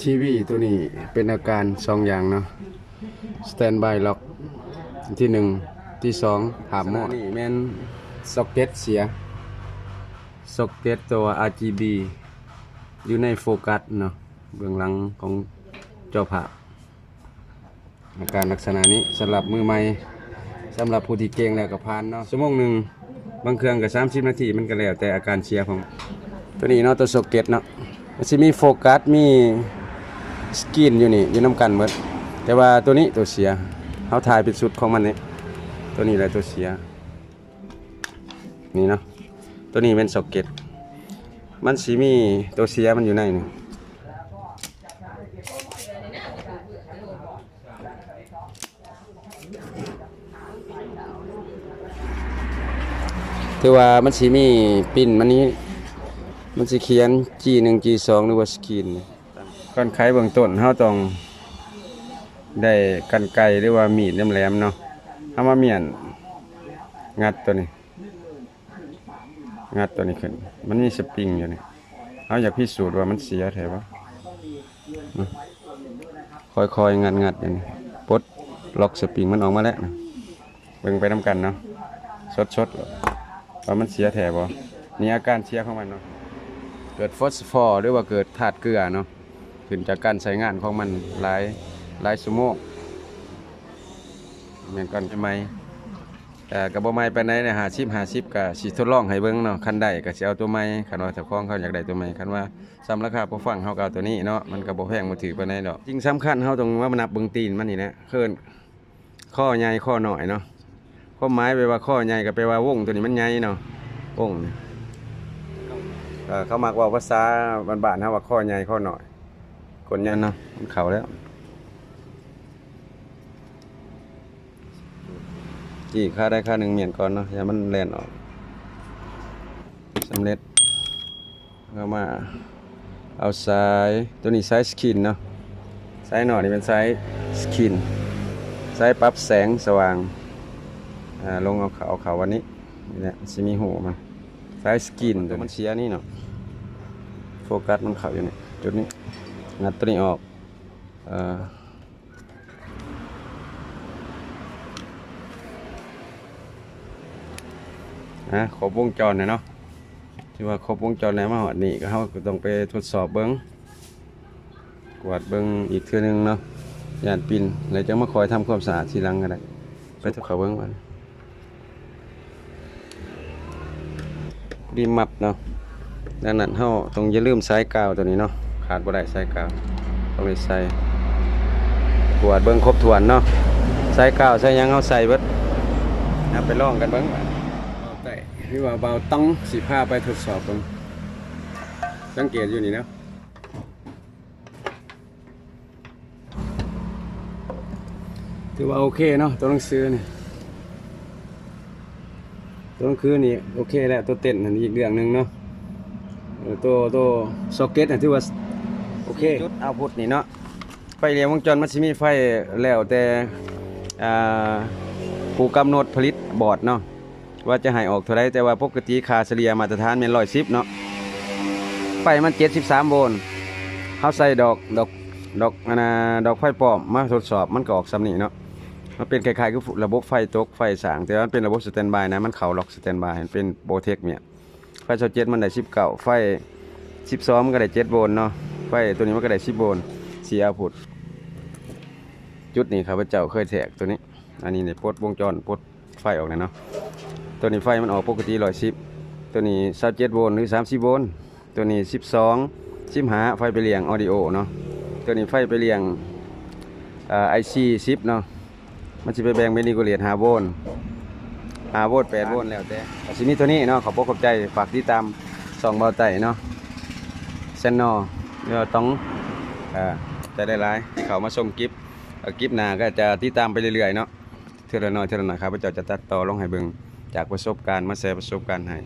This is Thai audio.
ทีวีตัวนี้เป็นอาการสองอย่างเนาะสแตนบายล็อกที่หนึ่งที่สองหาบหม้อนี่แม่นซ็อกเก็ตเสียซ็อกเก็ตตัว RGB อยู่ในโฟกัสเนาะเบื้องหลังของเจ้าภาพอาการลักษณะนี้สำหรับมือใหม่สำหรับผู้ที่เก่งแล้วก็ผ่านเนาะชั่วโมงหนึ่งบางเครื่องก็30นาทีมันก็แล้วแต่อาการเสียของตัวนี้เนาะตัวซ็อกเก็ตเนาะมันสิมีโฟกัสมี สกินอยู่นี่อยู่น้ำกันหมดแต่ว่าตัวนี้ตัวเสียเขาถ่ายเป็นสุดของมันนี่ตัวนี้แหละตัวเสีย นี่เนาะตัวนี้เป็นซ็อกเก็ตมันสีมีตัวเสียมันอยู่ในนี่ถือว่ามันสีมีปิ้นมันนี้ มันสิเขียน G1 G2 หรือว่าสกิน ก่อนไขเบื้องต้นเฮาต้องได้กันไกหรือว่ามีดแหลมๆเนาะเอามาเมียนงัดตัวนี้ งัดตัวนี้ขึ้น มันมีสปริงอยู่นี่เอาอยากพิสูจน์ว่ามันเสียแท้บ่เนาะค่อยๆงัดงัดๆอย่างนี้ปดล็อกสปริงมันออกมาแล้วนะเบิ่งไปนํกันเนาะสดๆว่ามันเสียแท้บ่นี่อาการเสียของมันเนาะเกิดฟอสฟอร์หรือว่าเกิดธาตุเกลือเนาะ ขึ้นจากการใช้งานของมันหลายหลายชั่วโมงเหมือนกันใช่ไหมแต่กับบ่ไม้ไปไหนเนี่ยหาชิปหาชิปกับสิทดลองให้เบิ่งเนาะคันใดก็สิเอาตัวใหม่คันว่าเจ้าของเขาอยากได้ตัวใหม่คันว่าซ้ำราคาพอฟังเฮาก็เอาตัวนี้เนาะมันก็บ่แพงบ่ถือไปานดอกจริงสำคัญเฮาต้องว่ามันนับเบิ่งตีนมันนี่แหละเคินข้อใหญ่ข้อหน้อยเนาะความหมายแปว่าข้อใหญ่ก็แปว่าวงตัวนี้มันใหญ่เนาะวงนี่เออเขามักว่าภาษาบ้านๆเฮาว่าข้อใหญ่ข้อหน้อย คนยันเนาะมันเข่าแล้วจีค่าได้ค่าหนึ่งเหมียนก่อนเนาะอย่ามันแลนออกสำเร็จก็มาเอาสายตัวนี้ไซสายสกินเนาะไซสายหน่อนี่เป็นไซสายสกินไซสายปรับแสงสว่างอ่าลงเอาเขาเอาเขาวันนี้นี่แหละสิมีหูมันสายสกินตัวมันเสียนี่เนาะโฟกัสมันเขาอยู่นี่จุดนี้ งัดตัวนี้ออกอนะครบวงจรเนี่ยเนาะที่ว่าครบวงจรแล้วมาหอดนี่ก็เขาก็ต้องไปทดสอบเบิ้งกวาดเบิ้งอีกเทื่อนึงเนาะยานปินแล้วจะมาคอยทำความสะอาดทีหลังก็ได้ไปทุกเขาเบิ้งวันดีมับเนาะดังนั้นเขาต้องอย่าลืมสายกาวตัวนี้เนาะ ขาดบ่ได้ใส่กาวต้องไปใส่กวดเบิ่งครบถ้วนเนาะใส่กาวใส่ยังเอาใส่เบิดเอาไปลองกันเบิ่งเอาแต่พี่ว่าเบาต้องสิพาไปทดสอบเบิ่งสังเกตอยู่นี่นะถือว่าโอเคเนาะตัวหนังสือนี่ตัวหนังสือนี่โอเคแล้วตัวเต้นนั่นอีกเรื่องหนึ่งเนาะตัวตัวซ็อกเก็ตน่ะถือว่า โอเคจุดเอาพุทนี่เนาะไฟเลี้ยงวงจรมันสิมีไฟแล้วแต่ผู้กำหนดผลิตบอร์ดเนาะว่าจะให้ออกเท่าไรแต่ว่าปกติคาเฉลี่ยมาตรฐานเป็นร้อยสิบเนาะไฟมันเจ็ดสิบสามโวลต์เขาใส่ดอกดอกดอกอันนะดอกไฟปลอมมาทดสอบมันก็ออกสำนีเนาะมันเป็นคล้ายๆกับระบบไฟตกไฟสางแต่ว่าเป็นระบบสแตนบายนะมันเข่าล็อกสแตนบายมันเป็นโบเทคเนี่ยไฟชาเจ็ดมันได้สิบเก้าไฟสิบสองมันก็ได้เจ็ดโวลต์เนาะ ไฟตัวนี้มันก็ได้ชิบโบนเสียพุดจุดนี้ครับพระเจ้าเคยแทกตัวนี้ อันนี้เนี่ยปดวงจรปลดไฟออกเลยเนาะตัวนี้ไฟมันออกปกติร้อยสิบตัวนี้สาเจ็ดโวลต์หรือสามสิบโวลต์ตัวนี้สิบสองสิบหาไฟไปเลี้ยงออดิโอเนาะตัวนี้ไฟไปเลี้ยงไอซีสิบเนาะมันจะไปแบ่งเป็นรีกูเลตหาโวลต์หาโวลต์แปดโวลต์แล้วแต่สิมีตัวนี้เนาะขอบพระขอบใจฝากติดตามสองเบาไต่เนาะเซนนอ เดี๋ยวต้องอ่าจะได้ร้ายที่เขามาส่งกิฟต์กิฟต์หน้าก็จะติดตามไปเรื่อยๆเนาะเท่าน้อยเท่าน้อยครับพระเจ้าจะตัดต่อลงให้เบิ่งจากประสบการณ์มาแชร์ประสบการณ์ให้